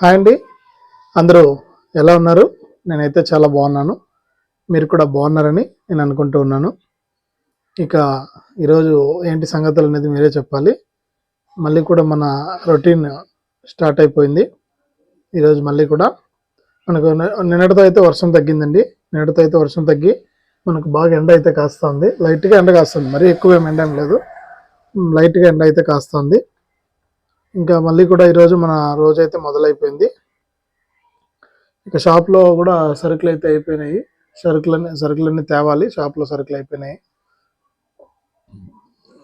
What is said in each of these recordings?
Hi అండి. అందరూ ఎలా ఉన్నారు? నేనైతే చాలా బాగున్నాను. మీరు కూడా బాగున్నారని నేను అనుకుంటూ ఉన్నాను. ఇక ఈరోజు ఏంటి సంగతులు అనేది మీరే చెప్పాలి. మళ్ళీ కూడా మన రొటీన్ స్టార్ట్ అయిపోయింది. ఈరోజు మళ్ళీ కూడా మనకు నిన్నటితో అయితే వర్షం తగ్గిందండి. నిన్నటితో అయితే వర్షం తగ్గి మనకు బాగా ఎండ అయితే కాస్తుంది. లైట్గా ఎండ కాస్తుంది. మరీ ఎక్కువ ఏం ఎండ లేదు. లైట్గా ఎండ అయితే కాస్తుంది. ఇంకా మళ్ళీ కూడా ఈరోజు మన రోజు అయితే మొదలైపోయింది. ఇక షాప్లో కూడా సరుకులు అయితే అయిపోయినాయి. సరుకులన్నీ సరుకులన్నీ తేవాలి. షాప్లో సరుకులు అయిపోయినాయి.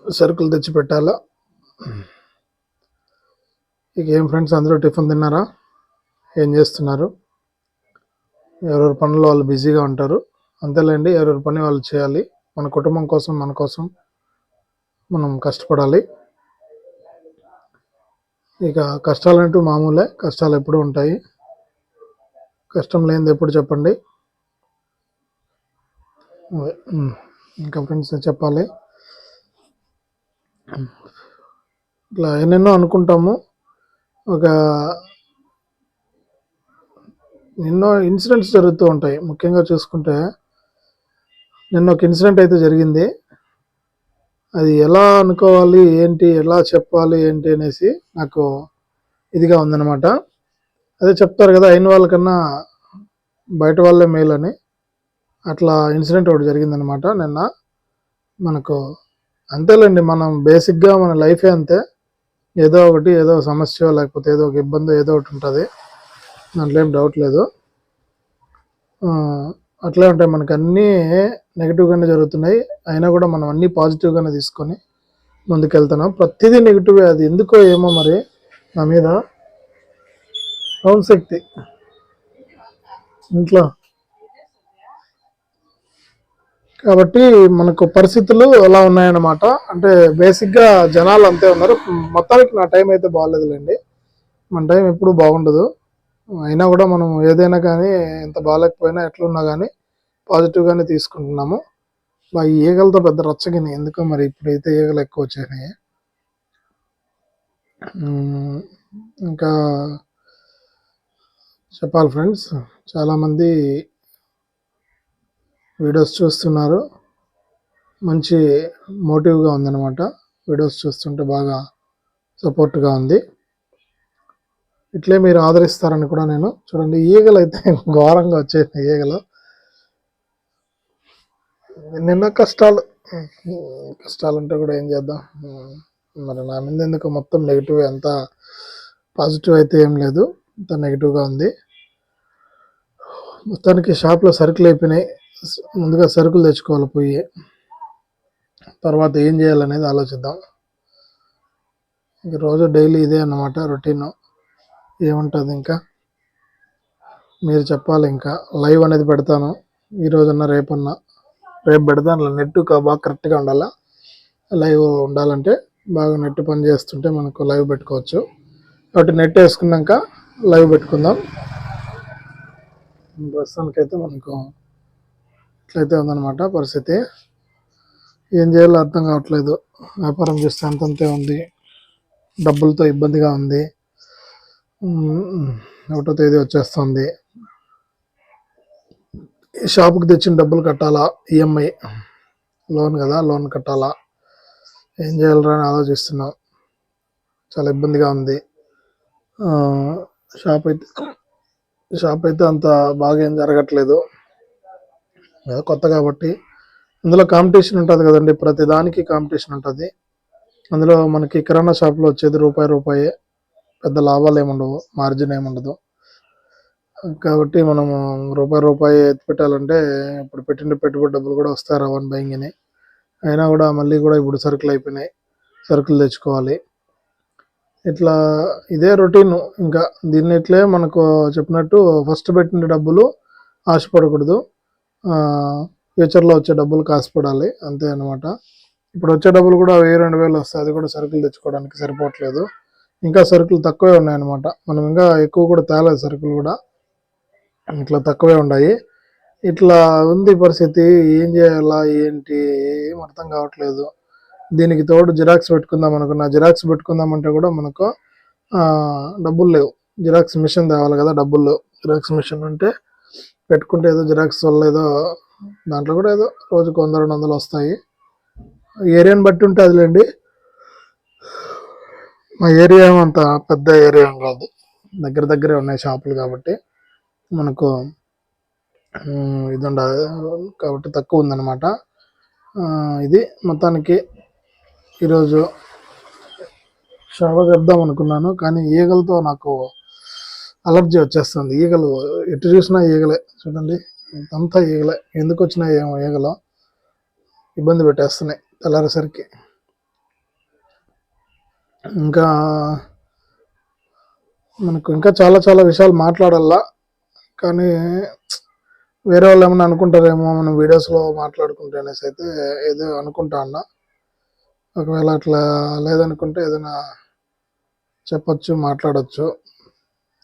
సరుకులు తెచ్చి పెట్టాలా? ఇక ఏం ఫ్రెండ్స్ అందరూ టిఫిన్ తిన్నారా? ఏం చేస్తున్నారు? ఎవరెవరి పనులు వాళ్ళు బిజీగా ఉంటారు? అంతేలేండి ఎవరెవరి పని వాళ్ళు చేయాలి. మన కుటుంబం కోసం మన కోసం మనం కష్టపడాలి. ఇక కష్టాలు అంటూ మామూలే కష్టాలు ఎప్పుడూ ఉంటాయి. కష్టం లేనిది ఎప్పుడు చెప్పండి? ఇంకా ఫ్రెండ్స్ చెప్పాలి? ఇట్లా ఎన్నెన్నో అనుకుంటాము. ఒక ఎన్నో ఇన్సిడెంట్స్ జరుగుతూ ఉంటాయి. ముఖ్యంగా చూసుకుంటే నిన్న ఒక ఇన్సిడెంట్ అయితే జరిగింది. అది ఎలా అనుకోవాలి ఏంటి ఎలా చెప్పాలి ఏంటి అనేసి నాకు ఇదిగా ఉందన్నమాట. అదే చెప్తారు కదా అయిన వాళ్ళకన్నా బయట వాళ్ళే మేలు అని. అట్లా ఇన్సిడెంట్ ఒకటి జరిగిందనమాట నిన్న. మనకు అంతేలేండి మనం బేసిక్గా మన లైఫే అంతే. ఏదో ఒకటి ఏదో సమస్య లేకపోతే ఏదో ఒక ఇబ్బంది ఏదో ఒకటి ఉంటుంది. దాంట్లో ఏం డౌట్ లేదు. అట్లా ఉంటాయి. మనకు అన్నీ నెగిటివ్గానే జరుగుతున్నాయి. అయినా కూడా మనం అన్నీ పాజిటివ్గానే తీసుకొని ముందుకెళ్తున్నాం. ప్రతిదీ నెగిటివే అది ఎందుకో ఏమో మరి నా మీద అవును శక్తి ఇంట్లో. కాబట్టి మనకు పరిస్థితులు ఎలా ఉన్నాయన్నమాట. అంటే బేసిక్గా జనాలు అంతే ఉన్నారు. మొత్తానికి నా టైం అయితే బాగాలేదులేండి. మన టైం ఎప్పుడు బాగుండదు. అయినా కూడా మనం ఏదైనా కానీ ఎంత బాగాలేకపోయినా ఎట్లున్నా కానీ పాజిటివ్గానే తీసుకుంటున్నాము. బా ఈ ఈగలతో పెద్ద రచ్చగినాయి ఎందుకో మరి ఇప్పుడైతే ఈగలు ఎక్కువ వచ్చేసినాయి ఇంకా చెప్పాలి ఫ్రెండ్స్ చాలామంది వీడియోస్ చూస్తున్నారు. మంచి మోటివ్గా ఉందన్నమాట. వీడియోస్ చూస్తుంటే బాగా సపోర్ట్గా ఉంది. ఇట్లే మీరు ఆదరిస్తారని కూడా నేను చూడండి. ఈగలు అయితే ఘోరంగా వచ్చేసినాయి ఈగలు. నిన్న కష్టాలు. కష్టాలు ఉంటే కూడా ఏం చేద్దాం? మరి నా మీద ఎందుకు మొత్తం నెగిటివ్ అంతా పాజిటివ్ అయితే ఏం లేదు. అంత నెగిటివ్గా ఉంది. మొత్తానికి షాప్లో సరుకులు అయిపోయినాయి. ముందుగా సరుకులు తెచ్చుకోవాలి పోయి. తర్వాత ఏం చేయాలనేది ఆలోచిద్దాం. ఇంక రోజు డైలీ ఇదే అన్నమాట రొటీను. ఏముంటుంది ఇంకా? మీరు చెప్పాలి ఇంకా. లైవ్ అనేది పెడతాను. ఈ రోజన్నా రేపన్నా. రేపు పెడతాను. నెట్ బాగా కరెక్ట్గా ఉండాలా? లైవ్ ఉండాలంటే బాగా నెట్ పని చేస్తుంటే మనకు లైవ్ పెట్టుకోవచ్చు. కాబట్టి నెట్ వేసుకున్నాక లైవ్ పెట్టుకుందాం. ప్రస్తుతానికైతే మనకు ఇట్లయితే ఉందన్నమాట పరిస్థితి. ఏం చేయాలో అర్థం కావట్లేదు. వ్యాపారం చేస్తే అంతంతే ఉంది. డబ్బులతో ఇబ్బందిగా ఉంది. ఒకటో తేదీ వచ్చేస్తుంది. షాప్కి తెచ్చిన డబ్బులు కట్టాలా? ఈఎంఐ లోన్ కదా లోన్ కట్టాలా? ఏం చేయాలరా అని ఆలోచిస్తున్నాం. చాలా ఇబ్బందిగా ఉంది. షాప్ అయితే షాప్ అయితే అంత బాగా ఏం జరగట్లేదు. కొత్త కాబట్టి. అందులో కాంపిటీషన్ ఉంటుంది కదండి ప్రతి దానికి కాంపిటీషన్ ఉంటుంది. అందులో మనకి కిరాణా షాప్లో వచ్చేది రూపాయి రూపాయి. పెద్ద లాభాలు ఏముండవు మార్జిన్ ఏముండదు. కాబట్టి మనము రూపాయి రూపాయి ఎత్తి పెట్టాలంటే ఇప్పుడు పెట్టిన పెట్టుబడి డబ్బులు కూడా వస్తాయి వన్ బయింగ్ అని అయినా కూడా మళ్ళీ కూడా ఇప్పుడు సరుకులు అయిపోయినాయి సరుకులు తెచ్చుకోవాలి. ఇట్లా ఇదే రొటీన్ ఇంకా దీన్ని ఇట్లే మనకు చెప్పినట్టు ఫస్ట్ పెట్టిన డబ్బులు ఆశపడకూడదు. ఫ్యూచర్లో వచ్చే డబ్బులు కాసుపడాలి అంతే అనమాట ఇప్పుడు వచ్చే డబ్బులు కూడా వెయ్యి రెండు వేలు వస్తాయి అది కూడా సరుకులు తెచ్చుకోవడానికి సరిపోవట్లేదు. ఇంకా సరుకులు తక్కువే ఉన్నాయన్నమాట. మనం ఇంకా ఎక్కువ కూడా తేలేదు సరుకులు కూడా. ఇట్లా తక్కువే ఉన్నాయి. ఇట్లా ఉంది పరిస్థితి. ఏం చేయాలా ఏంటి ఏం అర్థం కావట్లేదు. దీనికి తోడు జిరాక్స్ పెట్టుకుందాం అనుకున్నా. జిరాక్స్ పెట్టుకుందామంటే కూడా మనకు డబ్బులు లేవు. జిరాక్స్ మిషన్ తేవాలి కదా డబ్బులు. లేవు జిరాక్స్ మిషన్ ఉంటే పెట్టుకుంటే ఏదో జిరాక్స్ వల్ల ఏదో దాంట్లో కూడా ఏదో రోజుకు వంద రెండు వందలు వస్తాయి. ఏరియాని బట్టి ఉంటుంది లేండి మా ఏరియా అంత పెద్ద ఏరియా కాదు. దగ్గర దగ్గరే ఉన్నాయి షాపులు కాబట్టి మనకు ఇది ఉండదు. కాబట్టి తక్కువ ఉందన్నమాట. ఇది మొత్తానికి ఈరోజు షవ చెప్దాం అనుకున్నాను. కానీ ఈగలతో నాకు అలర్జీ వచ్చేస్తుంది. ఈగలు ఎటు చూసినా ఈగలే. చూడండి అంతా ఈగలే. ఎందుకు వచ్చినాయి ఏమో ఈగలు? ఇబ్బంది పెట్టేస్తున్నాయి తెల్లారేసరికి. ఇంకా మనకు ఇంకా చాలా చాలా విషయాలు మాట్లాడాలా. కానీ వేరే వాళ్ళు ఏమైనా అనుకుంటారేమో మనం వీడియోస్లో మాట్లాడుకుంటే అనేసి అయితే ఏదో అనుకుంటా అన్నా. ఒకవేళ అట్లా లేదనుకుంటే ఏదైనా చెప్పచ్చు మాట్లాడచ్చు.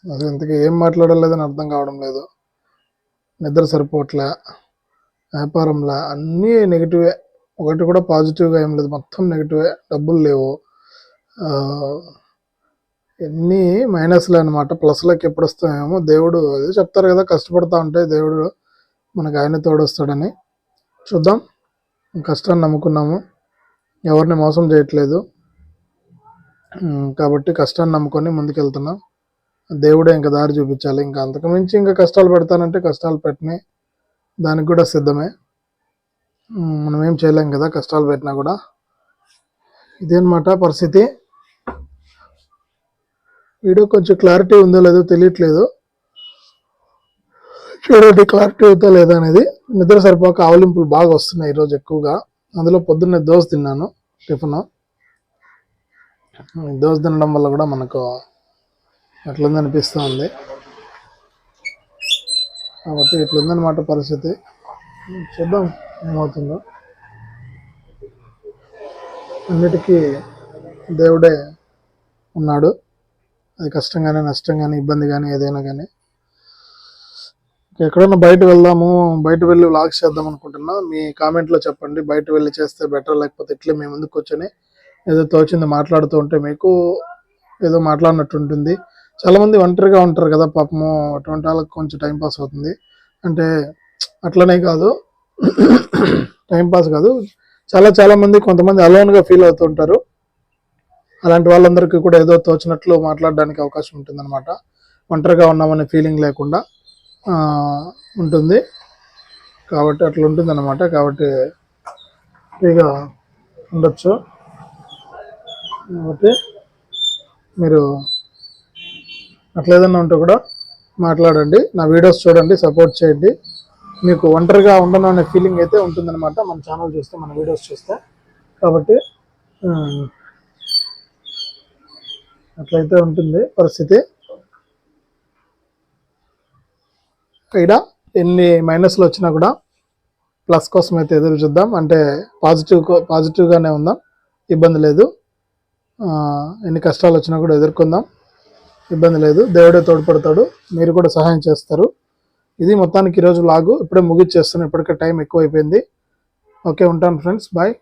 అసలు ఇంతకీ ఏం మాట్లాడలేదని అర్థం కావడం లేదు. నిద్ర సరిపోవట్లే వ్యాపారంలా అన్నీ నెగిటివే. ఒకటి కూడా పాజిటివ్గా ఏం లేదు. మొత్తం నెగిటివే. డబ్బులు లేవు. ఎన్ని మైనస్లు అనమాట ప్లస్లోకి ఎప్పుడు వస్తాయేమో దేవుడు అదే చెప్తారు కదా కష్టపడతా ఉంటే దేవుడు మనకు ఆయన తోడొస్తాడని. చూద్దాం. కష్టాన్ని నమ్ముకున్నాము. ఎవరిని మోసం చేయట్లేదు. కాబట్టి కష్టాన్ని నమ్ముకొని ముందుకెళ్తున్నాం. దేవుడే ఇంకా దారి చూపించాలి. ఇంకా అంతకుమించి ఇంకా కష్టాలు పెడతానంటే కష్టాలు పెట్టినాయి దానికి కూడా సిద్ధమే. మనం ఏం చేయలేం కదా కష్టాలు పెట్టినా కూడా. ఇదేనమాట పరిస్థితి. వీడియో కొంచెం క్లారిటీ ఉందో లేదో తెలియట్లేదు. చూడండి క్లారిటీ ఉందో లేదా అనేది నిద్ర సరిపోక ఆవలింపులు బాగా వస్తున్నాయి ఈరోజు ఎక్కువగా. అందులో పొద్దున్నే దోశ తిన్నాను టిఫిన్. దోశ తినడం వల్ల కూడా మనకు అట్లుంది అనిపిస్తూ ఉంది కాబట్టి ఇట్లుందనమాట పరిస్థితి. చూద్దాం ఏమవుతుందో. అన్నిటికీ దేవుడే ఉన్నాడు. అది కష్టంగానే నష్టం కానీ ఇబ్బంది కానీ ఏదైనా కానీ ఎక్కడైనా బయట వెళ్దాము బయట వెళ్ళి వ్లాగ్స్ చేద్దాం అనుకుంటున్నా మీ కామెంట్లో చెప్పండి. బయట వెళ్ళి చేస్తే బెటర్ లేకపోతే ఇట్లే మేము ముందుకు కూర్చొని ఏదో తోచింది మాట్లాడుతూ ఉంటే మీకు ఏదో మాట్లాడినట్టు ఉంటుంది. చాలామంది ఒంటరిగా ఉంటారు కదా పాపము అటువంటి వాళ్ళకి కొంచెం టైంపాస్ అవుతుంది. అంటే అట్లనే కాదు టైంపాస్ కాదు. చాలా చాలామంది కొంతమంది అలోన్గా ఫీల్ అవుతుంటారు అలాంటి వాళ్ళందరికీ కూడా ఏదో తోచినట్లు మాట్లాడడానికి అవకాశం ఉంటుందన్నమాట. ఒంటరిగా ఉన్నామనే ఫీలింగ్ లేకుండా ఉంటుంది. కాబట్టి అట్లా ఉంటుంది అనమాట కాబట్టి ఫ్రీగా ఉండొచ్చు. కాబట్టి మీరు అట్లా ఏదైనా ఉంటే కూడా మాట్లాడండి. నా వీడియోస్ చూడండి సపోర్ట్ చేయండి. మీకు ఒంటరిగా ఉండను అనే ఫీలింగ్ అయితే ఉంటుందన్నమాట. మన ఛానల్ చూస్తే మన వీడియోస్ చూస్తే. కాబట్టి అట్లయితే ఉంటుంది పరిస్థితి. ఇక్కడ ఎన్ని మైనస్లు వచ్చినా కూడా ప్లస్ కోసం అయితే ఎదురు చూద్దాం. అంటే పాజిటివ్ పాజిటివ్గానే ఉందాం. ఇబ్బంది లేదు. ఎన్ని కష్టాలు వచ్చినా కూడా ఎదుర్కొందాం. ఇబ్బంది లేదు. దేవుడే తోడ్పడతాడు. మీరు కూడా సహాయం చేస్తారు. ఇది మొత్తానికి ఈరోజు లాగు. ఇప్పుడే ముగిచ్చేస్తున్నాను ఇప్పటికే టైం ఎక్కువ అయిపోయింది ఓకే ఉంటాను ఫ్రెండ్స్. బాయ్.